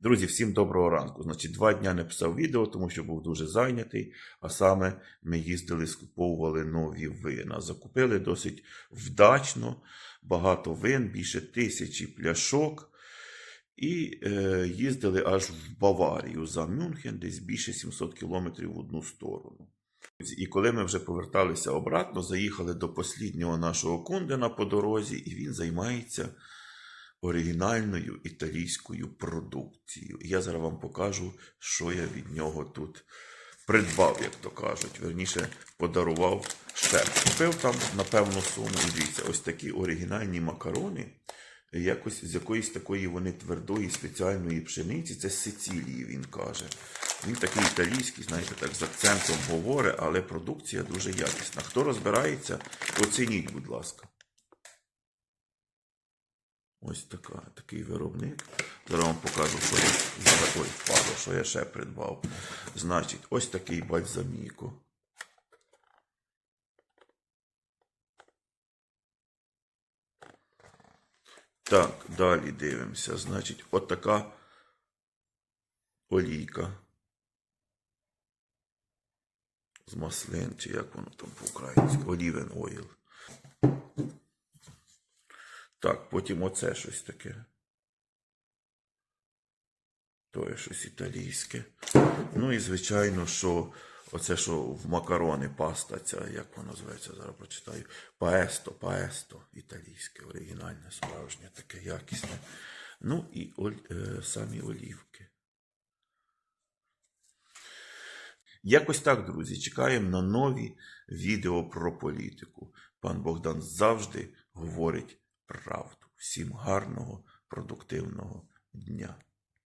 Друзі, всім доброго ранку. Значить, два дня не писав відео, тому що був дуже зайнятий. А саме ми їздили, скуповували нові вина. Закупили досить вдачно, багато вин, більше тисячі пляшок. І е, їздили аж в Баварію за Мюнхен, десь більше 700 кілометрів в одну сторону. І коли ми вже поверталися обратно, заїхали до посліднього нашого кундена по дорозі, і він займається оригінальною італійською продукцією. Я зараз вам покажу, що я від нього тут придбав, як то кажуть. Верніше подарував ще. Купив там на певну суму. Дивіться, ось такі оригінальні макарони. Якось з якоїсь такої вони твердої спеціальної пшениці. Це з Сицилії, він каже. Він такий італійський, знаєте, так з акцентом говорить, але продукція дуже якісна. Хто розбирається, оцініть, будь ласка. Ось така, такий виробник. Зараз вам покажу, що я зараз ой, впало, що я ще придбав. Значить, ось такий бальзаміко. Так, далі дивимося. Значить, от така олійка. З маслин, чи як воно там по-українськи? Олівен ойл. Так, потім оце щось таке. То є щось італійське. Ну і звичайно, що оце, що в макарони паста, ця, як воно називається, зараз прочитаю. Паесто, паесто, італійське, оригінальне, справжнє, таке якісне. Ну і оль, е, самі олівки. Якось так, друзі, чекаємо на нові відео про політику. Пан Богдан завжди говорить правду. Всім гарного, продуктивного дня.